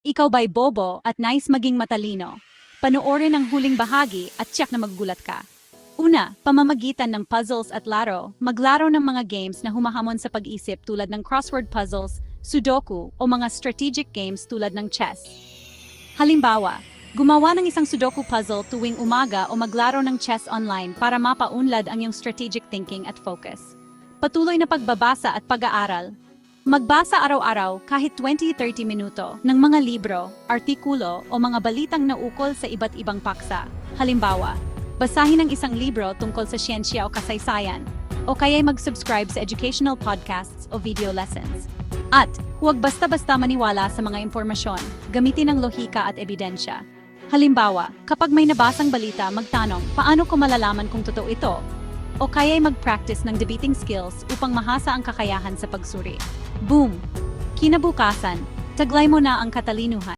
Ikaw ba'y bobo at nice maging matalino? Panoorin ang huling bahagi at check na maggulat ka. Una, pamamagitan ng puzzles at laro, maglaro ng mga games na humahamon sa pag-isip tulad ng crossword puzzles, sudoku o mga strategic games tulad ng chess. Halimbawa, gumawa ng isang sudoku puzzle tuwing umaga o maglaro ng chess online para mapaunlad ang iyong strategic thinking at focus. Patuloy na pagbabasa at pag-aaral. Magbasa araw-araw kahit 20-30 minuto ng mga libro, artikulo o mga balitang naukol sa iba't ibang paksa. Halimbawa, basahin ang isang libro tungkol sa siyensya o kasaysayan, o kaya'y mag-subscribe sa educational podcasts o video lessons. At huwag basta-basta maniwala sa mga impormasyon, gamitin ang lohika at ebidensya. Halimbawa, kapag may nabasang balita, magtanong, paano ko malalaman kung totoo ito? O kaya'y mag-practice ng debating skills upang mahasa ang kakayahan sa pagsuri. Boom! Kinabukasan, taglay mo na ang katalinuhan.